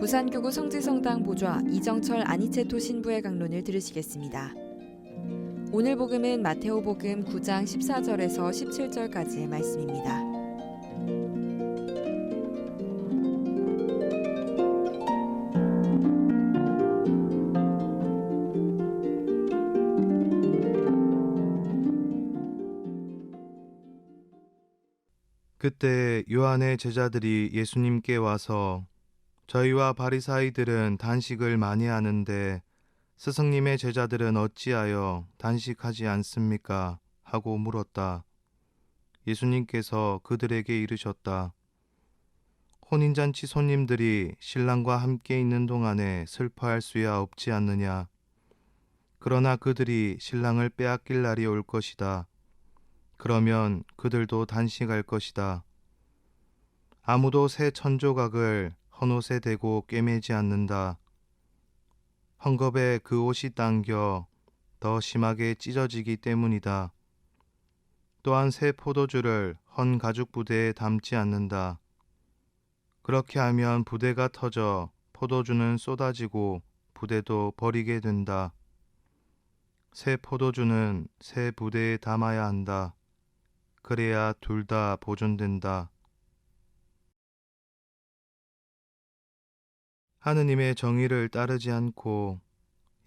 부산교구 성지성당 보좌 이정철 아니체토 신부의 강론을 들으시겠습니다. 오늘 복음은 마테오 복음 9장 14절에서 17절까지의 말씀입니다. 그때 요한의 제자들이 예수님께 와서 저희와 바리사이들은 단식을 많이 하는데 스승님의 제자들은 어찌하여 단식하지 않습니까? 하고 물었다. 예수님께서 그들에게 이르셨다. 혼인잔치 손님들이 신랑과 함께 있는 동안에 슬퍼할 수야 없지 않느냐. 그러나 그들이 신랑을 빼앗길 날이 올 것이다. 그러면 그들도 단식할 것이다. 아무도 새 천조각을 헌옷에 대고 꿰매지 않는다. 헝겊에 그 옷이 당겨 더 심하게 찢어지기 때문이다. 또한 새 포도주를 헌 가죽 부대에 담지 않는다. 그렇게 하면 부대가 터져 포도주는 쏟아지고 부대도 버리게 된다. 새 포도주는 새 부대에 담아야 한다. 그래야 둘 다 보존된다. 하느님의 정의를 따르지 않고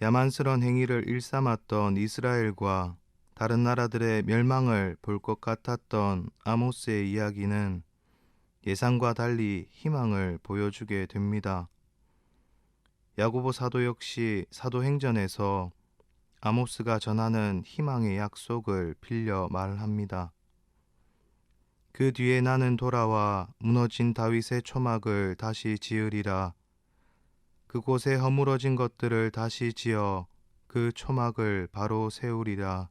야만스런 행위를 일삼았던 이스라엘과 다른 나라들의 멸망을 볼 것 같았던 아모스의 이야기는 예상과 달리 희망을 보여주게 됩니다. 야고보 사도 역시 사도행전에서 아모스가 전하는 희망의 약속을 빌려 말합니다. 그 뒤에 나는 돌아와 무너진 다윗의 초막을 다시 지으리라. 그곳에 허물어진 것들을 다시 지어 그 초막을 바로 세우리라.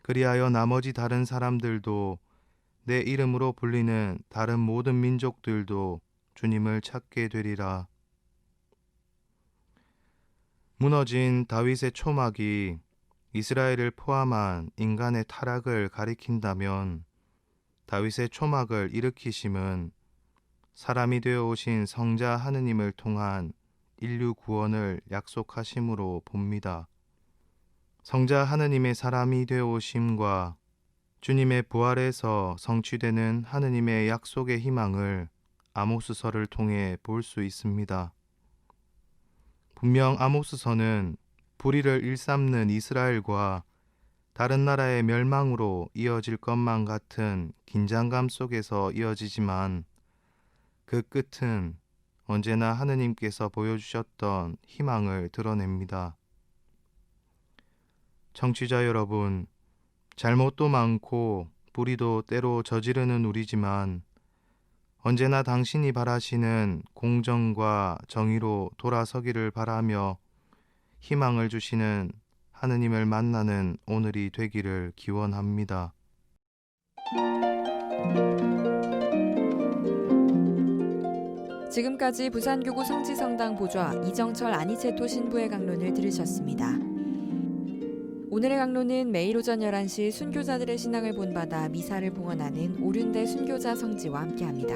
그리하여 나머지 다른 사람들도 내 이름으로 불리는 다른 모든 민족들도 주님을 찾게 되리라. 무너진 다윗의 초막이 이스라엘을 포함한 인간의 타락을 가리킨다면 다윗의 초막을 일으키심은 사람이 되어 오신 성자 하느님을 통한 인류 구원을 약속하심으로 봅니다. 성자 하느님의 사람이 되어 오심과 주님의 부활에서 성취되는 하느님의 약속의 희망을 아모스서를 통해 볼 수 있습니다. 분명 아모스서는 불의를 일삼는 이스라엘과 다른 나라의 멸망으로 이어질 것만 같은 긴장감 속에서 이어지지만 그 끝은 언제나 하느님께서 보여주셨던 희망을 드러냅니다. 청취자 여러분, 잘못도 많고 불의도 때로 저지르는 우리지만 언제나 당신이 바라시는 공정과 정의로 돌아서기를 바라며 희망을 주시는 하느님을 만나는 오늘이 되기를 기원합니다. 지금까지 부산교구 성지성당 보좌 이정철 아니체토 신부의 강론을 들으셨습니다. 오늘의 강론은 매일 오전 11시 순교자들의 신앙을 본받아 미사를 봉헌하는 오륜대 순교자 성지와 함께합니다.